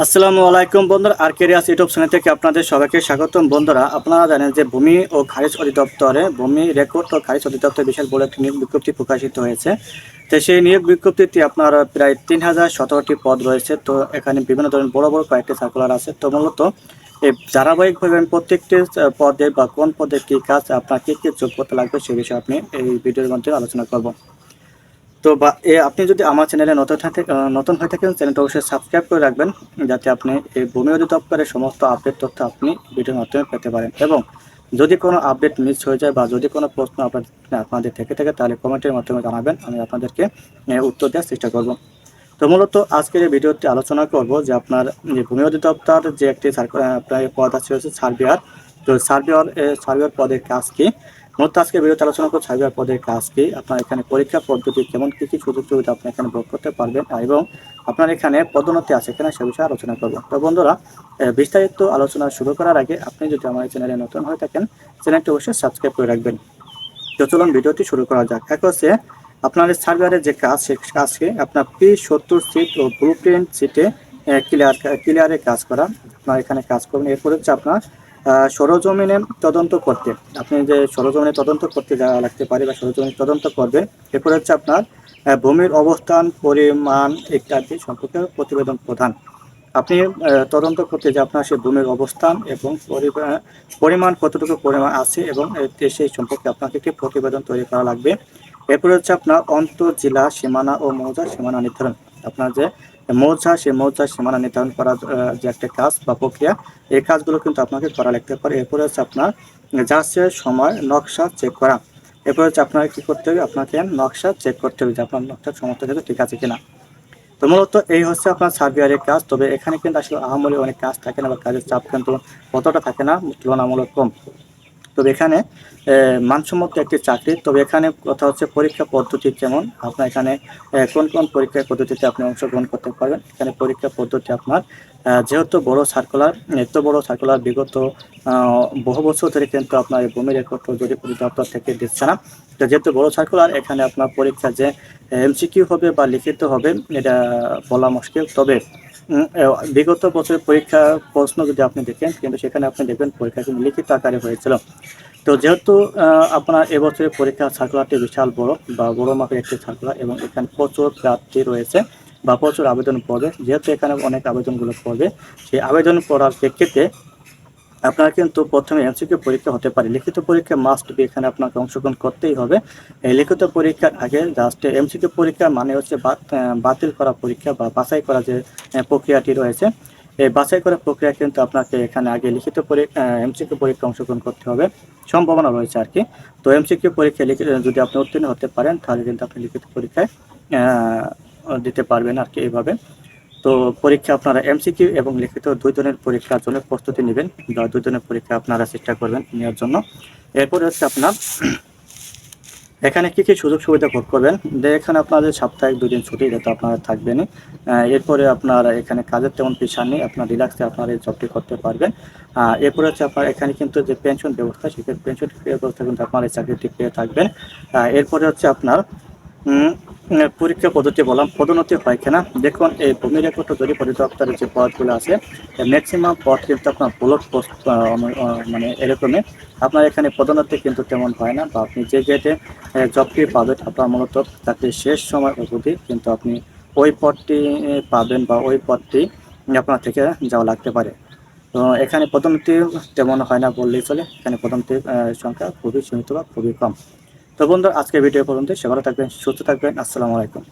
আসসালামু আলাইকুম বন্ধুরা, আর কেরিয়াস ইউটিউব চ্যানেল থেকে আপনাদের সবাইকে স্বাগতম। বন্ধুরা, আপনারা জানেন যে ভূমি ও খারিজ অধিদপ্তরে, ভূমি রেকর্ড ও খারিজ অধিদপ্তর বিশেষ বড় একটি নিয়োগ বিজ্ঞপ্তি প্রকাশিত হয়েছে। তো সেই নিয়োগ বিজ্ঞপ্তিতে আপনার প্রায় তিন হাজার সতেরোটি পদ রয়েছে। তো এখানে বিভিন্ন ধরনের বড় বড় কয়েকটি সার্কুলার আছে। তো মূলত এই ধারাবাহিকভাবে আমি প্রত্যেকটি পদে বা কোন পদে কী কাজ, আপনার কী কী যোগ্যতা লাগবে সে বিষয়ে আপনি এই ভিডিওর মধ্যে আলোচনা করব। তো বা, এ, আপনি যদি আমার চ্যানেলে নতুন নতুন হয়ে থাকেন, চ্যানেলটা অবশ্যই সাবস্ক্রাইব করে রাখবেন, যাতে আপনি এই ভূমি অধিদপ্তরের সমস্ত আপডেট তথ্য আপনি ভিডিওর মাধ্যমে পেতে পারেন। এবং যদি কোনো আপডেট মিস হয়ে যায় বা যদি কোনো প্রশ্ন আপনার আপনাদের থেকে থাকে, তাহলে কমেন্টের মাধ্যমে জানাবেন, আমি আপনাদেরকে উত্তর দেওয়ার চেষ্টা করব। তো মূলত আজকের এই ভিডিওতে আলোচনা করব যে আপনার যে ভূমি অধিদপ্তর যে একটি প্রায় পদ আছে, হচ্ছে সার্ভিয়ার তো সার্ভিয়ার সার্ভিয়ার পদের কাজ কি? মূলত আজকে ভিডিওতে আলোচনা করব সার্ভিয়ার পদের কাজ কি আপনার এখানে পরীক্ষা পদ্ধতি কেমন, কি কি সুযোগ সুবিধা আপনি এখানে ভোগ করতে পারবেন, এবং আপনার এখানে পদোন্নতি আছে কিনা সে বিষয়ে আলোচনা করব। তো বন্ধুরা বিস্তারিত আলোচনা শুরু করার আগে আপনি যদি আমার চ্যানেলে নতুন হয়ে থাকেন, চ্যানেলটি অবশ্যই সাবস্ক্রাইব করে রাখবেন। তো চলুন ভিডিওটি শুরু করা যাক। এক হচ্ছে, আপনার সার্ভারের যে কাজ, সে কাজকে আপনার পি সত্তর সিট ও ব্লু প্রিন্ট সিটে ক্লিয়ার ক্লিয়ারে কাজ করা। আপনার এখানে কাজ করবেন। এরপর হচ্ছে আপনার সরজমিনে তদন্ত করতে। আপনি যে সরজমিনে তদন্ত করতে যাওয়া লাগতে পারে বা সরজমিনে তদন্ত করবেন, এরপর হচ্ছে আপনার ভূমির অবস্থান, পরিমাণ ইত্যাদি সম্পর্কে প্রতিবেদন প্রদান আপনি তদন্ত করতে যে আপনার সেই ভূমির অবস্থান এবং পরিমাণ কতটুকু পরিমাণ আছে এবং সেই সম্পর্কে আপনাকে একটি প্রতিবেদন তৈরি করা লাগবে। এরপরে হচ্ছে আপনার অন্তর, জেলা, সীমানা ও মৌজার সীমানা নির্ধারণ। আপনার যে মৌজা সেই মৌজার সীমানা নির্ধারণ করার যে একটা কাজ বা প্রক্রিয়া, এই কাজগুলো কিন্তু আপনাকে করা লাগতে পারে। এরপরে হচ্ছে আপনার যাচ্ছে সময়, নকশা চেক করা। এরপরে হচ্ছে আপনাকে কি করতে হবে? আপনাকে নকশা চেক করতে হবে যে আপনার নকশা সমস্ত কিছু ঠিক আছে কিনা। তো মূলত এই হচ্ছে আপনার সার্ভিয়ারের কাজ। তবে এখানে কিন্তু আসলে আহামরি অনেক কাজ থাকে না বা কাজের চাপ কিন্তু অতটা থাকে না, তুলনামূলক কম। তবে এখানে মানসম্মত একটি চাকরি। তবে এখানে কথা হচ্ছে পরীক্ষা পদ্ধতি কেমন? আপনার এখানে কোন কোন পরীক্ষা পদ্ধতিতে আপনি অংশগ্রহণ করতে পারবেন? এখানে পরীক্ষা পদ্ধতি আপনার যেহেতু বড় সার্কুলার এত বড় সার্কুলার বিগত বহু বছর ধরে কিন্তু আপনার এই ভূমি রেকর্ড যদি দপ্তর থেকে দিচ্ছে না। তো যেহেতু বড় সার্কুলার এখানে আপনার পরীক্ষা যে এমসিকিউ হবে বা লিখিত হবে, এটা বলা মুশকিল। তবে বিগত বছরের পরীক্ষা প্রশ্ন যদি আপনি দেখেন, কিন্তু সেখানে আপনি দেখবেন পরীক্ষা কিন্তু লিখিত আকারে হয়েছিল। তো যেহেতু আপনার এবছরের পরীক্ষা সার্কুলারটি বিশাল বড় বা বড় মাপের একটি সার্কুলার এবং এখানে প্রচুর প্রার্থী রয়েছে বা প্রচুর আবেদন পড়বে, যেহেতু এখানে অনেক আবেদনগুলো পড়বে, সেই আবেদন পড়ার প্রেক্ষিতে আপনার কিন্তু প্রথমে এমসিকিউ পরীক্ষা হতে পারে। লিখিত পরীক্ষা মাস্ট বি এখানে আপনাকে অংশগ্রহণ করতেই হবে। এই লিখিত পরীক্ষার আগে জাস্ট এমসিকিউ পরীক্ষা মানে হচ্ছে বাতিল করা পরীক্ষা বা বাছাই করা যে প্রক্রিয়াটি রয়েছে। এই বাছাই করা প্রক্রিয়া কিন্তু আপনাকে এখানে আগে লিখিত এমসিকিউ পরীক্ষা অংশগ্রহণ করতে হবে। সম্ভাবনা রয়েছে আর কি। তো এমসিকিউ পরীক্ষা লিখে, যদি আপনি উত্তীর্ণ হতে পারেন, তাহলে কিন্তু আপনি লিখিত পরীক্ষায় দিতে পারবেন আর কি এইভাবে। তো পরীক্ষা আপনারা এমসিকিউ এবং লিখিত দুই ধরনের পরীক্ষার জন্য প্রস্তুতি নেবেন বা দুই ধরনের পরীক্ষা আপনারা চেষ্টা করবেন নেওয়ার জন্য। এরপরে হচ্ছে আপনার এখানে কি কি সুযোগ সুবিধা ভোগ করবেন? যে এখানে আপনাদের সাপ্তাহিক দুই দিন ছুটি যেটা আপনারা থাকবেনই। এরপরে আপনার এখানে কাজের তেমন পেশা নেই, আপনার রিল্যাক্সে আপনার এই জবটি করতে পারবেন। এরপরে হচ্ছে আপনার এখানে কিন্তু যে পেনশন ব্যবস্থা সেক্ষেত্রে পেনশন ব্যবস্থা কিন্তু আপনার এই চাকরিটি পেয়ে থাকবেন। এরপরে হচ্ছে আপনার পরীক্ষা পদ্ধতি বললাম পদোন্নতি হয় কিনা? দেখুন এই ভূমি রেকর্ড জরিপ অধিদপ্তরের যে পদগুলো আছে ম্যাক্সিমাম পদ কিন্তু আপনার ব্লক পোস্ট মানে এরকমই। আপনার এখানে পদোন্নতি কিন্তু তেমন হয় না, বা আপনি যে গেটে জবটি পাবেন, আপনার মূলত চাকরির শেষ সময় অবধি কিন্তু আপনি ওই পদটি পাবেন বা ওই পদটি আপনার থেকে যাওয়া লাগতে পারে। তো এখানে পদোন্নতি তেমন হয় না বললেই চলে, এখানে পদোন্নতির সংখ্যা খুবই সীমিত বা খুবই কম। তো বন্ধু আজকে ভিডিও পর্যন্ত সে ভালো থাকবেন সুস্থ থাকবেন। আসসালামু আলাইকুম।